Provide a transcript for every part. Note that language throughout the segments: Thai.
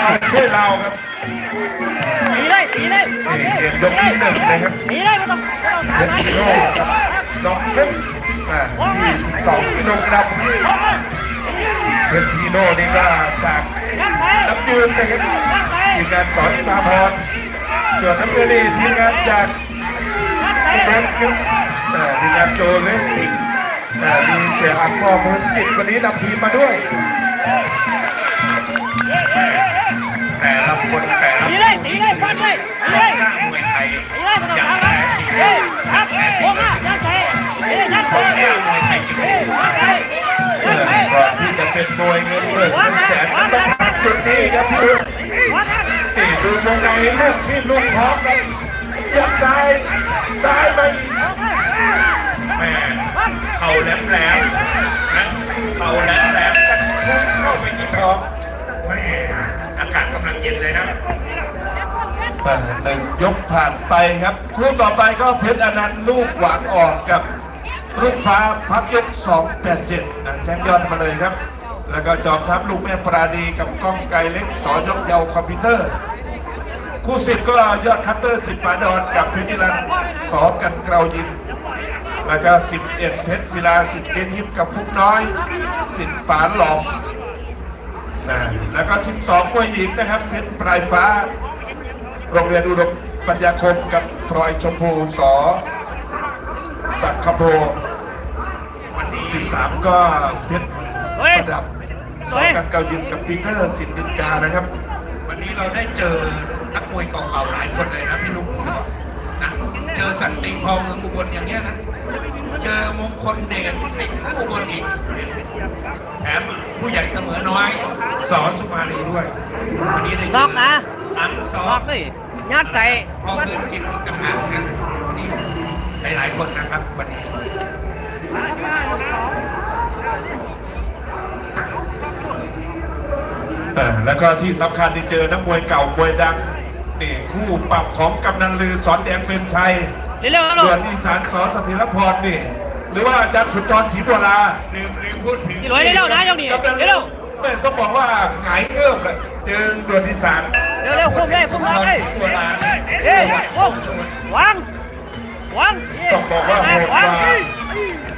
เราช่วยเราครับตีเลยตีเลยนี่เกมยกที่หนึ่งนะครับตีเลยไม่ต้องไม่ต้องเพชรฮีโร่กับน้องเล็กอ่าที่สองกิโลกรัมเพชรฮีโร่นี่ก็จากน้ำยืนนะครับทีมงานสอนอิมาพรส่วนน้ำเงินนี่ทีมงานจากเล็กครับทีมงานโจเลสสิงห์อ่ามีเสียอักมอมือจิตวันนี้นำทีมมาด้วย คนแต่ละตีเลยตีเลยฟันเลยตีเลยหน้ามวยไทยตีเลยไม่ต้องทำอะไรเฮ้ยครับโค้งอะยัดใส่เฮ้ยยัดคใส่มวยไทยจริงเฮ้ยยัดใส่ๆยัดใส่ก่อนที่จะเป็นมวยเงินเปิดเงินแสนต้องผ่านจุดนี้ครับพี่ลูกวัดนะนี่ดูวงในลูกที่ลูกพร้อมครับยัดซ้ายซ้ายมาอีกแม่เข่าแหลมแหลม หนึ่งยกผ่านไปครับ คู่ต่อไปก็เพชรอนันต์ลูกหวางออกกับลูกฟ้าพักยก 287นะแจ้งยอดมาเลยครับ แล้วก็จอมทัพลูกแม่ปราณีกับก้องไกเล็กสอยกเยาคอมพิวเตอร์ คู่สิบก็ยอดคัตเตอร์สิบปาดอนกับเพชรนิรันสอกันเกลายินแล้วก็สิบเอ็ดเพชรศิลาสิบเกทิพย์กับฟุกน้อย สิบปานหลอม นะแล้วก็สิบสองกล้วยหญิงนะครับเพชรปลายฟ้า โรงเรียนอุดมปัญญาคมกับพลอยชมพูสอสักขโพวันที่13ก็เพชรประดับสองกันเกายิมกับปีเตอร์สินดินกานะครับ วันนี้เราได้เจอนักมวยเก่าๆหลายคนเลยนะพี่ลุงนะเจอสันติพอเมืองอุบลอย่างเงี้ยนะ เจอมงคลเดชสิงห์อุบลอีกแถมผู้ใหญ่เสมอน้อยสอสุมาลีด้วยวันนี้ได้เจล็อกนะอังสอล็อกเลยยัดใส่พอเงินจิตอีกต่างหากนะวันนี้หลายๆคนนะครับวันนี้เออแล้วก็ที่สำคัญที่เจอนักมวยเก่ามวยดังนี่คู่ปรับของกำนันลือสอนแดงเป็นชัย เร็วๆลูส่วนอีสานสอนสถิรพรนี่ หรือว่าอาจารย์สุจรศรีบัวลาลืมลืมพูดถึงพี่รวยเร็วๆนะเจ้านี่กำนันลืเร็อวไม่ต้องบอกว่าหงายเงือบเลยเจอด่วนอีสานๆเร็วๆคุ้มเลยคุ้มเลยโบราณเฮ้ยคุ้มวางวางต้องบอกว่าโหดกว่า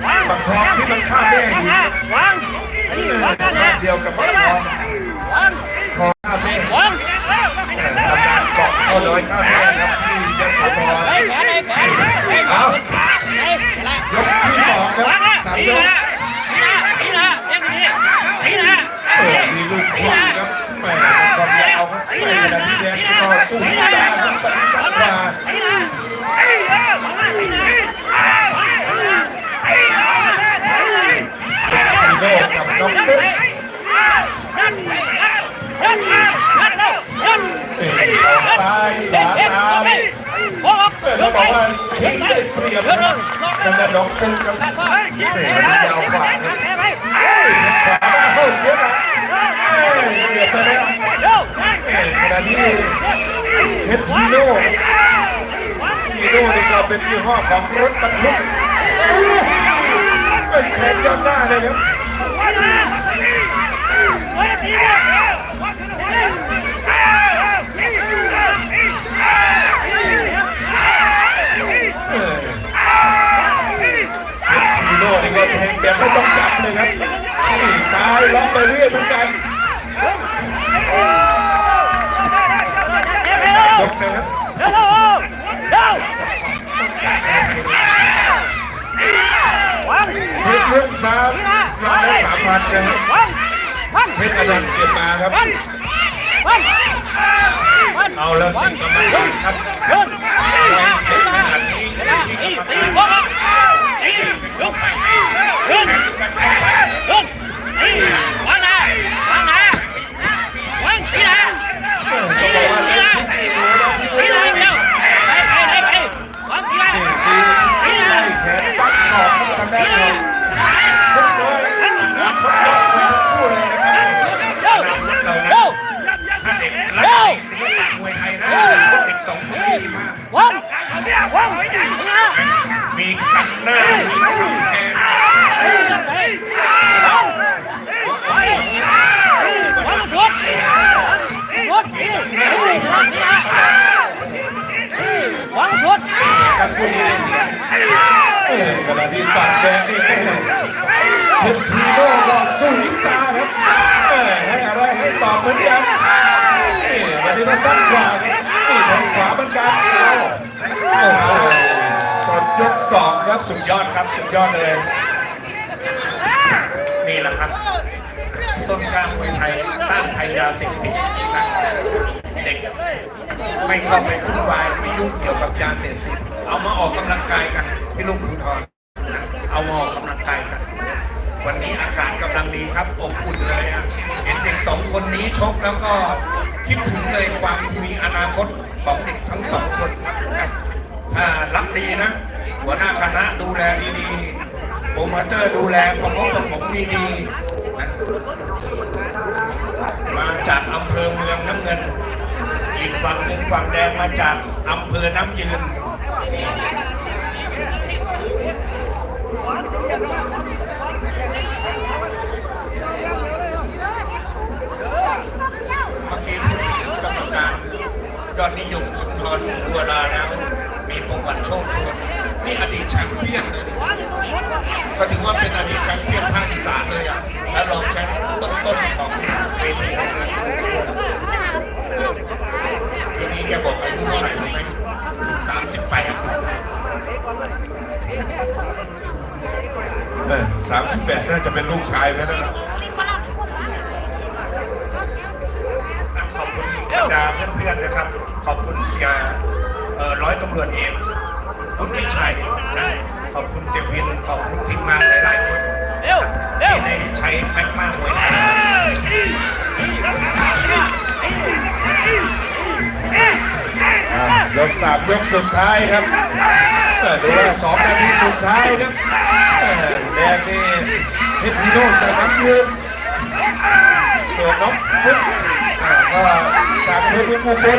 วางบักทองที่มันฆ่าแม่อยู่วางอันนี้วางเดียวกับบักทองวางทองฆ่าแม่ วาง ตำนานเกาะเขาเลยฆ่าแม่ครับที่ยโสธร เฮ้ยแขนเฮ้ยแขนเฮ้ย เอา เฮ้ยอะไร ยกที่สองครับ ว ได้เปรียบนะครับแต่ละน้องเต้นกับเตะมันยาวกว่าเฮ้ยขวาเข้าเสียนะเอ้ยเปรียบไปแล้วขณะที่เพชรฮีโร่ฮีโร่นี่ก็เป็นยี่ห้อของรถบรรทุกเอ้ยแทงยอดหน้าเลยครับ ครับ เอาแล้วสิกรรมการครับมวยเผ็ดขนาดนี้ที่กรรมการก็ คู่นี้ได้เสียเออกระดาษที่ฝั่งแดงนี่ไม่เพชรพีโร่หลอกสู้ยิงตาครับให้อะไรให้ตอบเหมือนกันนี่วันนี้ก็สั้นกว่านี่แทงขวาเหมือนกันโอ้โหตอนยกสองครับสุดยอดครับสุดยอดเลยนี่แหละครับ ต้นกล้ามวยไทยต้านภัยยาเสพติดนะเด็กไม่เข้าไปวุ่นวายไม่ยุ่งเกี่ยวกับยาเสพติด เอามาออกกำลังกายกันพี่ลุงภูทรนเอามาออกกำลังกายกัน วันนี้อากาศกำลังดีครับอบอุ่นเลยอะเห็นเด็กสองคนนี้ชกแล้วก็คิดถึงเลยความมีอนาคตของเด็กทั้งสองคนครับรับดีนะ หัวหน้าคณะดูแลดีๆโปรโมเตอร์ดูแลประมงประมงดีๆมาจากอำเภอเมืองน้ำเงิน อีกฝั่งหนึ่งฝั่งแดงมาจากอำเภอน้ำยืน เมื่อกี้กรรมการยอดนิยมสุนทรสุบัวดาแล้วมีประวัติโชคชวนนี่อดีตแชมป์เปี้ยนเลยก็ถือว่าเป็นอดีตแชมป์ สามสิบแปดน่าจะเป็นลูกชายไหมนะขอบคุณบรรดาเพื่อนๆนะครับ ขอบคุณเสียเอ่อร้อยตำรวจเอกพุทธิชัยนะขอบคุณเสียวินขอบคุณทีมงานหลายๆคนเร็วเร็วที่ได้ใช้แม็กมามวยไทยยกสามยกสุดท้ายครับเออ ดูว่าสองนาทีสุดท้ายครับแดงนี่เพชรพีโร่จากน้ำยืนส่วนน้องพุทธอ่าก็จากเพชรภูมิบล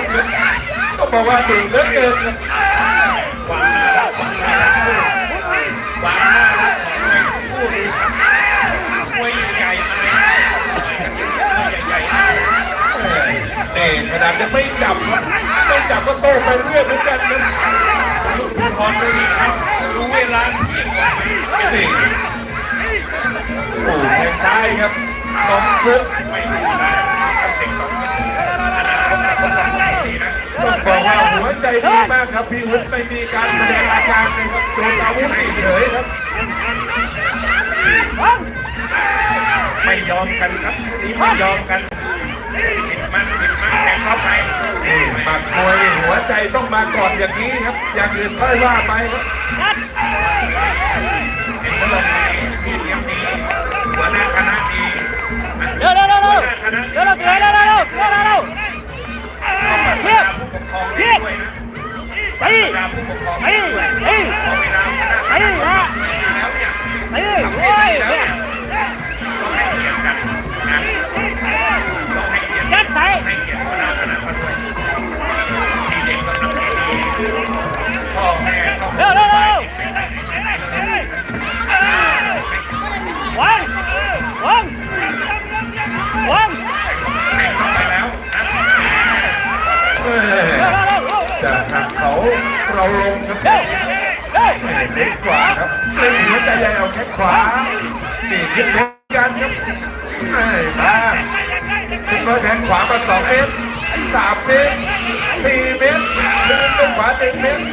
ก็บอกว่าดุเหลือเกินครับความน่ารักความน่ารักคู่ความน่ารักของมวยคู่นี้ครับมวยใหญ่ๆอะไรมวยใหญ่ๆเน่ขนาดจะไม่จับครับไม่จับก็โต้ไปเรื่อยเหมือนกันนะ ลูกภูทรดูนี่ครับรู้เวลาที่ยงกว่าไหมนี่โอ้แทงซ้ายครับน้องฟุกไม่ได้ครับเด็กสองอนาคตอนาคตของคนดีนะต้องบอกว่าหัวใจดีมากครับพี่วุฒิไม่มีการแสดงอาการเลยครับโดนอาวุธเฉยครับไม่ยอมกันครับนี่ไม่ยอมกันปิดมันปิดมันแทงเข้าไป นี่หมัดมวยหัวใจต้องมาก่อนอย่างนี้ครับ อย่างอื่นค่อยว่าไปครับเห็นแล้วเรามีพี่เลี้ยงดีหัวหน้าคณะดีนะเร็วเร็วเร็วหัเร็ววหน้าคณะเร็วเร็วเร็วเร็วเร็วเร็วเร็วเร็วต้องมาเทียบผู้ปกครองด้วยนะไปบรรดาผู้ปกครองไปด้วยไปพอเวลาคณะไปคณะฮะแล้วเนี่ยไป เร็วเล็กกว่าครับเล่นหัวใจใหญ่เอาแค่ขวานี่คิดเหมือนกันครับเอ้ยมาคุณก็แทงขวามาสองเมตรสามเมตรสี่เมตรคืนเป็นขวาหนึ่งเมตร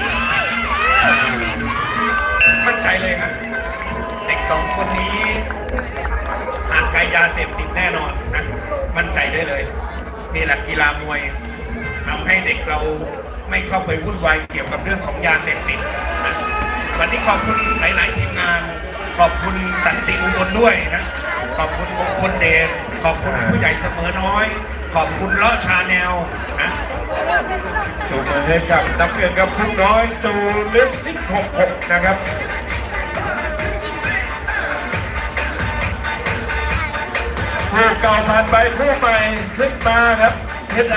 มั่นใจเลยครับเด็กสองคนนี้ห่างไกลยาเสพติดแน่นอนนะมั่นใจได้เลยนี่แหละกีฬามวยทำให้เด็กเราไม่เข้าไปวุ่นวายเกี่ยวกับเรื่องของยาเสพติด วันนี้ขอบคุณหลาย ๆ ทีมงาน ขอบคุณสันติอุบลด้วยนะ ขอบคุณมงคลเดชขอบคุณผู้ใหญ่เสมอน้อย ขอบคุณลาะชาแนลนะจูมือให้กับนักเรียนกับคุณน้อยจูเล็กสิบหกหกนะครับผู้เก่าผ่านไปผู้ใหม่ขึ้นมาครับเพชร